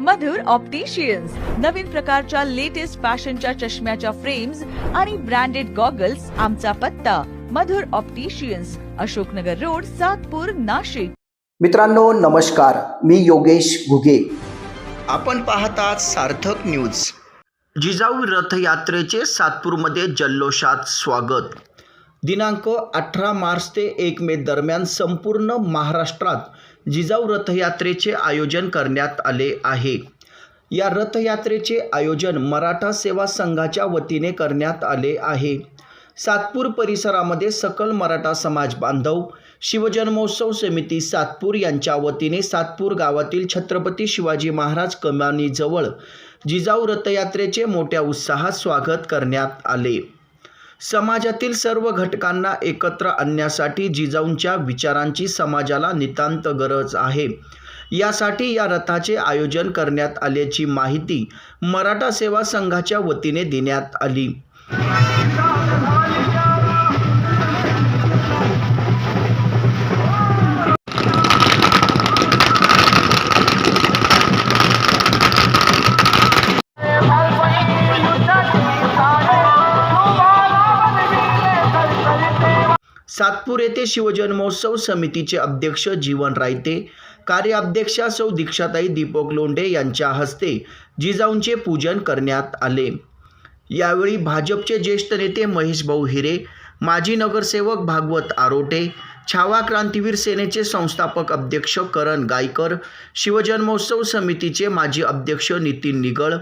मधुर opticians नवीन प्रकारच्या latest फॅशनच्या चष्म्याच्या फ्रेम्स आणि ब्रँडेड गॉगल्स आमचा पत्ता. Madhur opticians Ashoknagar road Satpur Nashik. मित्रांनो नमस्कार. मी योगेश घुगे. आपण पाहतात सार्थक न्यूज जिजाऊ रथयात्रेचे सातपूरमध्ये जल्लोषात स्वागत. दिनांक अठरा मार्च ते एक मे दरम्यान संपूर्ण महाराष्ट्रात जिजाऊ रथयात्रेचे आयोजन करण्यात आले आहे. या रथयात्रेचे आयोजन मराठा सेवा संघाच्या वतीने करण्यात आले आहे. सातपूर परिसरामध्ये सकल मराठा समाज बांधव शिवजन्मोत्सव समिती सातपूर यांच्या वतीने सातपूर गावातील छत्रपती शिवाजी महाराज कमानीजवळ जिजाऊ रथयात्रेचे मोठ्या उत्साहात स्वागत करण्यात आले. समाजातील सर्व घटकांना एकत्र आणण्यासाठी जिजाऊंच्या विचारांची समाजाला नितांत गरज आहे. यासाठी या रथाचे आयोजन करण्यात आल्याची माहिती मराठा सेवा संघाच्या वतीने देण्यात आली. सातपूर येथे शिवजन्मोत्सव समितीचे अध्यक्ष जीवन रायते कार्याध्यक्षा सौ दीक्षाताई दीपक लोंढे यांच्या हस्ते जिजाऊंचे पूजन करण्यात आले. यावेळी भाजपचे ज्येष्ठ नेते महेश भाऊ हिरे माजी नगरसेवक भागवत आरोटे छावा क्रांतीवीर सेनेचे संस्थापक अध्यक्ष करण गायकर शिवजन्मोत्सव समितीचे माजी अध्यक्ष नितीन निगळ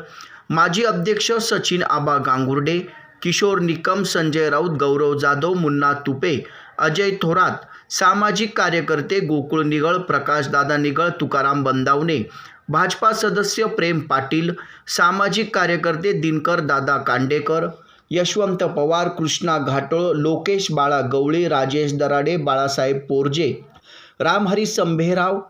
माजी अध्यक्ष सचिन आबा गांगुर्डे किशोर निकम संजय राऊत गौरव जाधव मुन्ना तुपे अजय थोरात सामाजिक कार्यकर्ते गोकुळ निगळ प्रकाशदादा निगळ तुकाराम बंदावणे भाजपा सदस्य प्रेम पाटील सामाजिक कार्यकर्ते दिनकर दादा कांडेकर यशवंत पवार कृष्णा घाटोळ लोकेश बाळा गवळी राजेश दराडे बाळासाहेब पोरजे रामहरी संभेराव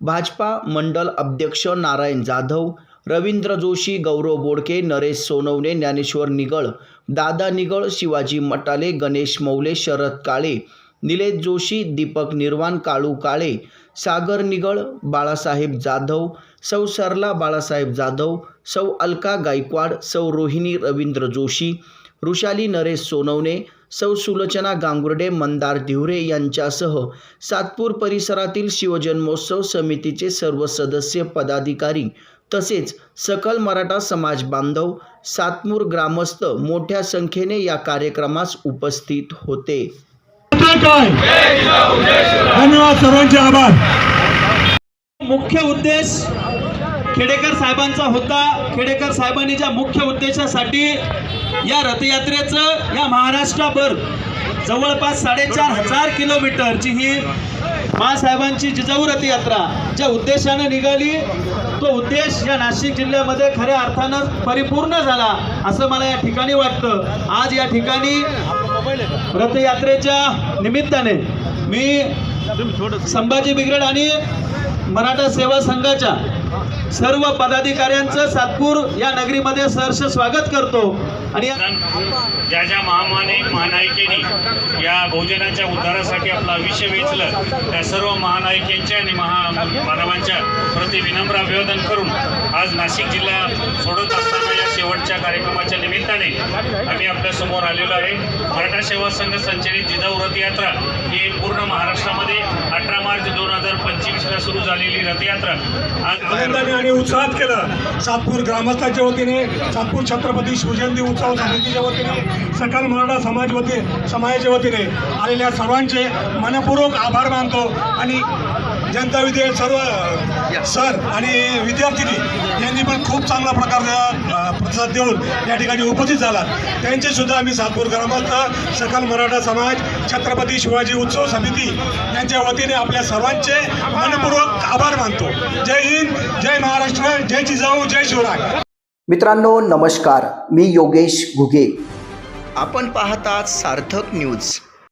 भाजपा मंडल अध्यक्ष नारायण जाधव रवींद्र जोशी गौरव बोडके नरेश सोनवणे ज्ञानेश्वर निगळ दादा निगळ शिवाजी मटाले गणेश मौले शरद काळे निलेश जोशी दीपक निर्वाण काळू काळे सागर निगळ बाळासाहेब जाधव सौ सरला बाळासाहेब जाधव सौ अलका गायकवाड सौ रोहिणी रवींद्र जोशी ऋषाली नरेश सोनवणे सौ सुलोचना गांगुर्डे मंदार धिवरे यांच्यासह सातपूर परिसरातील शिवजन्मोत्सव समितीचे सर्व सदस्य पदाधिकारी तसेच सकल मराठा समाज बांधव सातमूर ग्रामस्थ मोठ्या संख्येने या कार्यक्रमास उपस्थित होते. धन्यवाद सर्वांचे आभार. मुख्य उद्देश खेडेकर साहेबांचा होता. खेडेकर साहेबांनी ज्या मुख्य उद्देशासाठी या रथयात्रेचं या महाराष्ट्राभर जवळपास साडेचार हजार किलोमीटरची ही महासाहेबांची जिजाऊ रथयात्रा ज्या उद्देशाने निघाली तो उद्देश या नाशिक जिल्ह्यामध्ये खऱ्या अर्थानं परिपूर्ण झाला असं मला या ठिकाणी वाटतं. आज या ठिकाणी रथयात्रेच्या निमित्ताने मी संभाजी बिग्रेड आणि मराठा सेवा संघाच्या सर्व पदाधिकाऱ्यांचं सातपूर या नगरीमध्ये सहर्ष स्वागत करतो. आणि ज्या ज्या महामाने महानायिकेनी या भोजनाच्या उद्धारासाठी आपलं आयुष्य वेचलं त्या सर्व महानायिकेंच्या आणि महा मानवांच्या प्रति विनम्र अभिवादन करून आज नाशिक जिल्हा सोडत असताना या शेवटच्या कार्यक्रमाच्या निमित्ताने आम्ही आपल्यासमोर आलेलो आहे. मराठा सेवा संघ संचलित जिजाऊ रथयात्रा ही पूर्ण महाराष्ट्र अठरा मार्च दोन हजार पंचवीसला सुरू झालेली रथयात्रा. आज आनंदाने आणि उत्साहात केलं. सातपूर ग्रामस्थांच्या वतीने सातपूर छत्रपती शिवजयंती उत्सव समितीच्या वतीने सकल मराठा समाज वती समाजाच्या वतीने आलेल्या सर्वांचे मनपूर्वक आभार मानतो आणि जनता विद्यालय सर्व सर आणि विद्यार्थिनी यांनी पण खूप चांगल्या प्रकारचा प्रतिसाद देऊन या ठिकाणी उपस्थित झाला त्यांचे सुद्धा आम्ही सातपूर ग्रामस्थ सकल मराठा समाज छत्रपती शिवाजी उत्सव समिती यांच्या वतीने आपल्या सर्वांचे मनपूर्वक आभार मानतो. जय हिंद जय महाराष्ट्र जय जिजाऊ जय शिवराय. मित्रांनो नमस्कार. मी योगेश घुगे. आपण पाहतात सार्थक न्यूज.